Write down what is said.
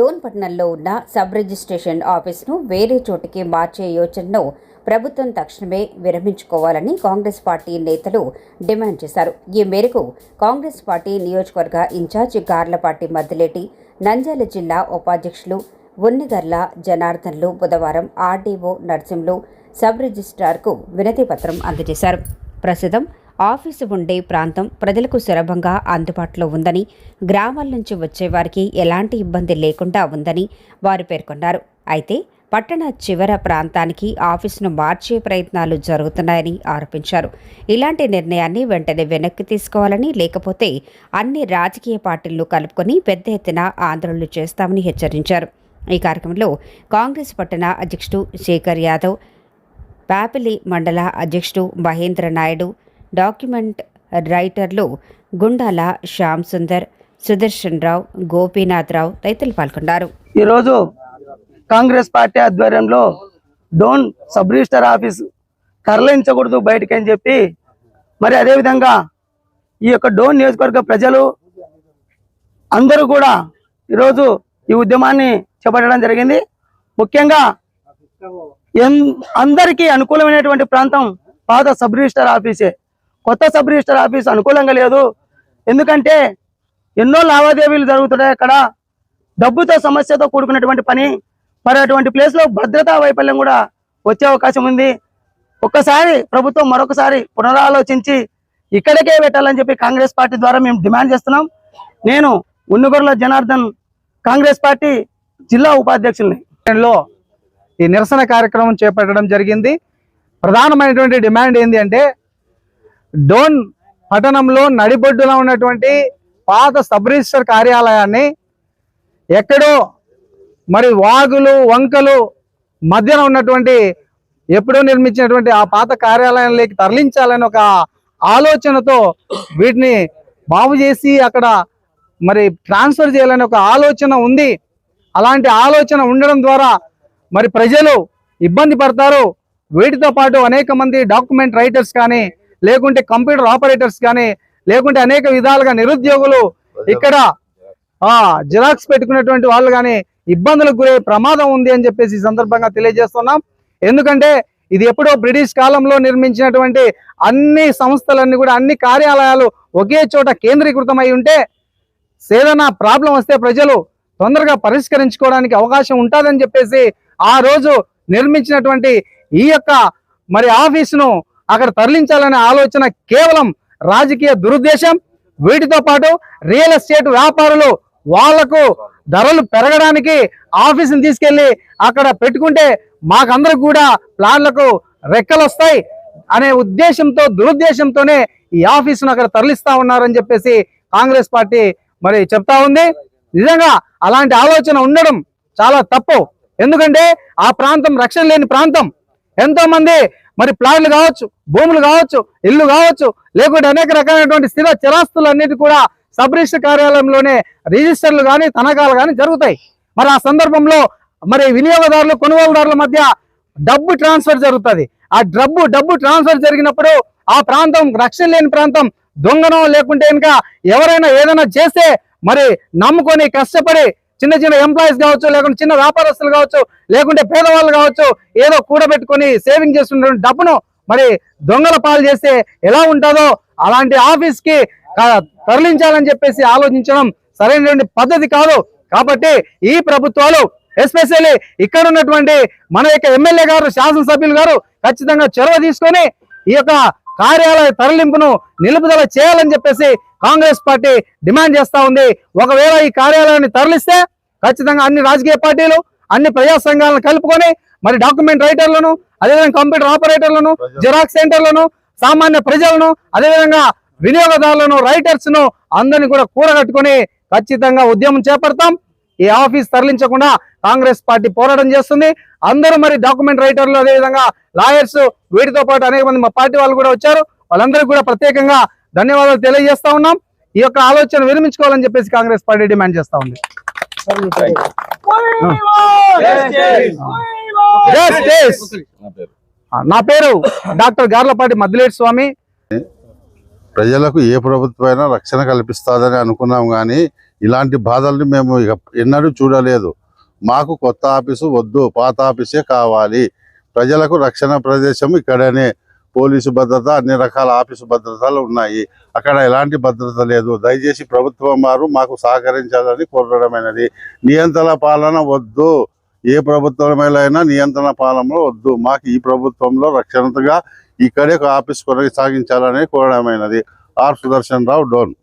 డోన్పట్నంలో ఉన్న sub registration ఆఫీస్ను వేరే చోటికి మార్చే యోచనను ప్రభుత్వం తక్షణమే విరమించుకోవాలని కాంగ్రెస్ పార్టీ నేతలు డిమాండ్ చేశారు. ఈ మేరకు కాంగ్రెస్ పార్టీ నియోజకవర్గ ఇన్ఛార్జ్ గార్లపాటి మద్దిలేటి నంద్యాల జిల్లా ఉపాధ్యక్షులు ఉన్నిగర్ల జనార్దన్లు బుధవారం ఆర్డీఓ నర్సింలు సబ్ రిజిస్ట్రార్కు వినతి పత్రం అందజేశారు. ప్రస్తుతం ఆఫీసు ఉండే ప్రాంతం ప్రజలకు సులభంగా అందుబాటులో ఉందని గ్రామాల నుంచి వచ్చేవారికి ఎలాంటి ఇబ్బంది లేకుండా ఉందని వారు పేర్కొన్నారు. అయితే పట్టణ చివర ప్రాంతానికి ఆఫీసును మార్చే ప్రయత్నాలు జరుగుతున్నాయని ఆరోపించారు. ఇలాంటి నిర్ణయాన్ని వెంటనే వెనక్కి తీసుకోవాలని లేకపోతే అన్ని రాజకీయ పార్టీలు కలుపుకొని పెద్ద ఎత్తున ఆందోళనలు చేస్తామని హెచ్చరించారు. ఈ కార్యక్రమంలో కాంగ్రెస్ పట్టణ అధ్యక్షుడు శేఖర్ యాదవ్ పాపిలి మండల అధ్యక్షుడు మహేంద్ర నాయుడు డాక్యుమెంట్ రైటర్లు గుండాల శ్యామ్ సుందర్ సుదర్శన్ రావు గోపీనాథ్ రావు తదితరులు పాల్గొన్నారు. ఈరోజు కాంగ్రెస్ పార్టీ ఆధ్వర్యంలో డోన్ సబ్ రిజిస్టర్ ఆఫీస్ తరలించకూడదు బయటికి అని చెప్పి మరి అదేవిధంగా ఈ యొక్క డోన్ నియోజకవర్గ ప్రజలు అందరూ కూడా ఈరోజు ఈ ఉద్యమాన్ని చేపట్టడం జరిగింది. ముఖ్యంగా అందరికీ అనుకూలమైనటువంటి ప్రాంతం పాత సబ్ రిజిస్టర్ ఆఫీసే. కొత్త సబ్ రిజిస్టర్ ఆఫీస్ అనుకూలంగా లేదు. ఎందుకంటే ఎన్నో లావాదేవీలు జరుగుతున్నాయి అక్కడ. డబ్బుతో సమస్యతో కూడుకున్నటువంటి పని మరి అటువంటి ప్లేస్లో భద్రతా వైఫల్యం కూడా వచ్చే అవకాశం ఉంది. ఒక్కసారి ప్రభుత్వం మరొకసారి పునరాలోచించి ఇక్కడికే పెట్టాలని చెప్పి కాంగ్రెస్ పార్టీ ద్వారా మేము డిమాండ్ చేస్తున్నాం. నేను ఉన్నగొర్ల జనార్దన్ కాంగ్రెస్ పార్టీ జిల్లా ఉపాధ్యక్షుల్ని. ఈ నిరసన కార్యక్రమం చేపట్టడం జరిగింది. ప్రధానమైనటువంటి డిమాండ్ ఏంటి అంటే డోన్ పట్టణంలో నడిబొడ్డులో ఉన్నటువంటి పాత సబ్ రిజిస్టర్ కార్యాలయాన్ని ఎక్కడో మరి వాగులు వంకలు మధ్యన ఉన్నటువంటి ఎప్పుడో నిర్మించినటువంటి ఆ పాత కార్యాలయంలోకి తరలించాలని ఒక ఆలోచనతో వీటిని బాగు చేసి అక్కడ మరి ట్రాన్స్ఫర్ చేయాలని ఒక ఆలోచన ఉంది. అలాంటి ఆలోచన ఉండడం ద్వారా మరి ప్రజలు ఇబ్బంది పడతారు. వీటితో పాటు అనేక మంది డాక్యుమెంట్ రైటర్స్ కానీ లేకుంటే కంప్యూటర్ ఆపరేటర్స్ కానీ లేకుంటే అనేక విధాలుగా నిరుద్యోగులు ఇక్కడ ఆ జిరాక్స్ పెట్టుకున్నటువంటి వాళ్ళు కానీ ఇబ్బందులకు గురే ప్రమాదం ఉంది అని చెప్పేసి ఈ సందర్భంగా తెలియజేస్తున్నాం. ఎందుకంటే ఇది ఎప్పుడో బ్రిటిష్ కాలంలో నిర్మించినటువంటి అన్ని సంస్థలన్నీ కూడా అన్ని కార్యాలయాలు ఒకే చోట కేంద్రీకృతమై ఉంటే ఏదైనా ప్రాబ్లం వస్తే ప్రజలు తొందరగా పరిష్కరించుకోవడానికి అవకాశం ఉంటుందని చెప్పేసి ఆ రోజు నిర్మించినటువంటి ఈ యొక్క మరి ఆఫీసును అక్కడ తరలించాలనే ఆలోచన కేవలం రాజకీయ దురుద్దేశం. వీటితో పాటు రియల్ ఎస్టేట్ వ్యాపారులు వాళ్ళకు ధరలు పెరగడానికి ఆఫీసుని తీసుకెళ్ళి అక్కడ పెట్టుకుంటే మాకందరికి కూడా ప్లాన్లకు రెక్కలు వస్తాయి అనే ఉద్దేశంతో దురుద్దేశంతోనే ఈ ఆఫీసును అక్కడ తరలిస్తా ఉన్నారని చెప్పేసి కాంగ్రెస్ పార్టీ మరి చెప్తా ఉంది. నిజంగా అలాంటి ఆలోచన ఉండడం చాలా తప్పు. ఎందుకంటే ఆ ప్రాంతం రక్షణ లేని ప్రాంతం. ఎంతో మంది మరి ప్లాట్లు కావచ్చు భూములు కావచ్చు ఇల్లు కావచ్చు లేకుంటే అనేక రకాలైనటువంటి స్థిర చిరాస్తులన్నిటి కూడా సబ్ రిజిస్టర్ కార్యాలయంలోనే రిజిస్టర్లు కానీ తనఖాలు కానీ జరుగుతాయి. మరి ఆ సందర్భంలో మరి వినియోగదారులు కొనుగోలుదారుల మధ్య డబ్బు ట్రాన్స్ఫర్ జరుగుతుంది. ఆ డబ్బు డబ్బు ట్రాన్స్ఫర్ జరిగినప్పుడు ఆ ప్రాంతం రక్షణ లేని ప్రాంతం దొంగనం లేకుంటే ఇంకా ఎవరైనా ఏదైనా చేస్తే మరి నమ్ముకొని కష్టపడి చిన్న చిన్న ఎంప్లాయీస్ కావచ్చు లేకుంటే చిన్న వ్యాపారస్తులు కావచ్చు లేకుంటే పేదవాళ్ళు కావచ్చు ఏదో కూడబెట్టుకొని సేవింగ్ చేస్తున్న డబ్బును మరి దొంగల పాలు చేస్తే ఎలా ఉంటుందో అలాంటి ఆఫీస్కి తరలించాలని చెప్పేసి ఆలోచించడం సరైనటువంటి పద్ధతి కాదు. కాబట్టి ఈ ప్రభుత్వాలు ఎస్పెషల్లీ ఇక్కడ ఉన్నటువంటి మన యొక్క ఎమ్మెల్యే గారు శాసనసభ్యులు గారు ఖచ్చితంగా చొరవ తీసుకొని ఈ యొక్క కార్యాలయ తరలింపును నిలుపుదల చేయాలని చెప్పేసి కాంగ్రెస్ పార్టీ డిమాండ్ చేస్తా ఉంది. ఒకవేళ ఈ కార్యాలయాన్ని తరలిస్తే ఖచ్చితంగా అన్ని రాజకీయ పార్టీలు అన్ని ప్రజా సంఘాలను కలుపుకొని మరి డాక్యుమెంట్ రైటర్లను అదేవిధంగా కంప్యూటర్ ఆపరేటర్లను జిరాక్స్ సెంటర్లను సామాన్య ప్రజలను అదేవిధంగా వినియోగదారులను రైటర్స్ను అందరిని కూడా కూడగట్టుకుని ఖచ్చితంగా ఉద్యమం చేపడతాం. ఈ ఆఫీస్ తరలించకుండా కాంగ్రెస్ పార్టీ పోరాటం చేస్తుంది. అందరూ మరి డాక్యుమెంట్ రైటర్లు అదేవిధంగా లాయర్స్ వీటితో పాటు అనేక మంది మా పార్టీ వాళ్ళు కూడా వచ్చారు. వాళ్ళందరికీ కూడా ప్రత్యేకంగా ధన్యవాదాలు తెలియజేస్తా ఉన్నాం. ఈ యొక్క ఆలోచన విరమించుకోవాలని చెప్పేసి కాంగ్రెస్ పార్టీ డిమాండ్ చేస్తా ఉంది. నా పేరు డాక్టర్ గార్లపాటి మద్దిలేటి స్వామి. ప్రజలకు ఏ ప్రభుత్వమైనా రక్షణ కల్పిస్తాదని అనుకున్నాం కానీ ఇలాంటి బాధల్ని మేము ఇక ఎన్నడూ చూడలేదు. మాకు కొత్త ఆఫీసు వద్దు పాత ఆఫీసే కావాలి. ప్రజలకు రక్షణ ప్రదేశం ఇక్కడనే. పోలీసు భద్రత అన్ని రకాల ఆఫీసు భద్రతలు ఉన్నాయి. అక్కడ ఎలాంటి భద్రత లేదు. దయచేసి ప్రభుత్వం వారు మాకు సహకరించాలని కోరడమైనది. నియంత్రణ పాలన వద్దు. ఏ ప్రభుత్వమైనా నియంత్రణ పాలనలో వద్దు. మాకు ఈ ప్రభుత్వంలో రక్షణగా ఇక్కడే ఒక ఆఫీస్ కొనసాగించాలని కోరడమైనది. ఆర్ సుదర్శన్ రావు డోన్.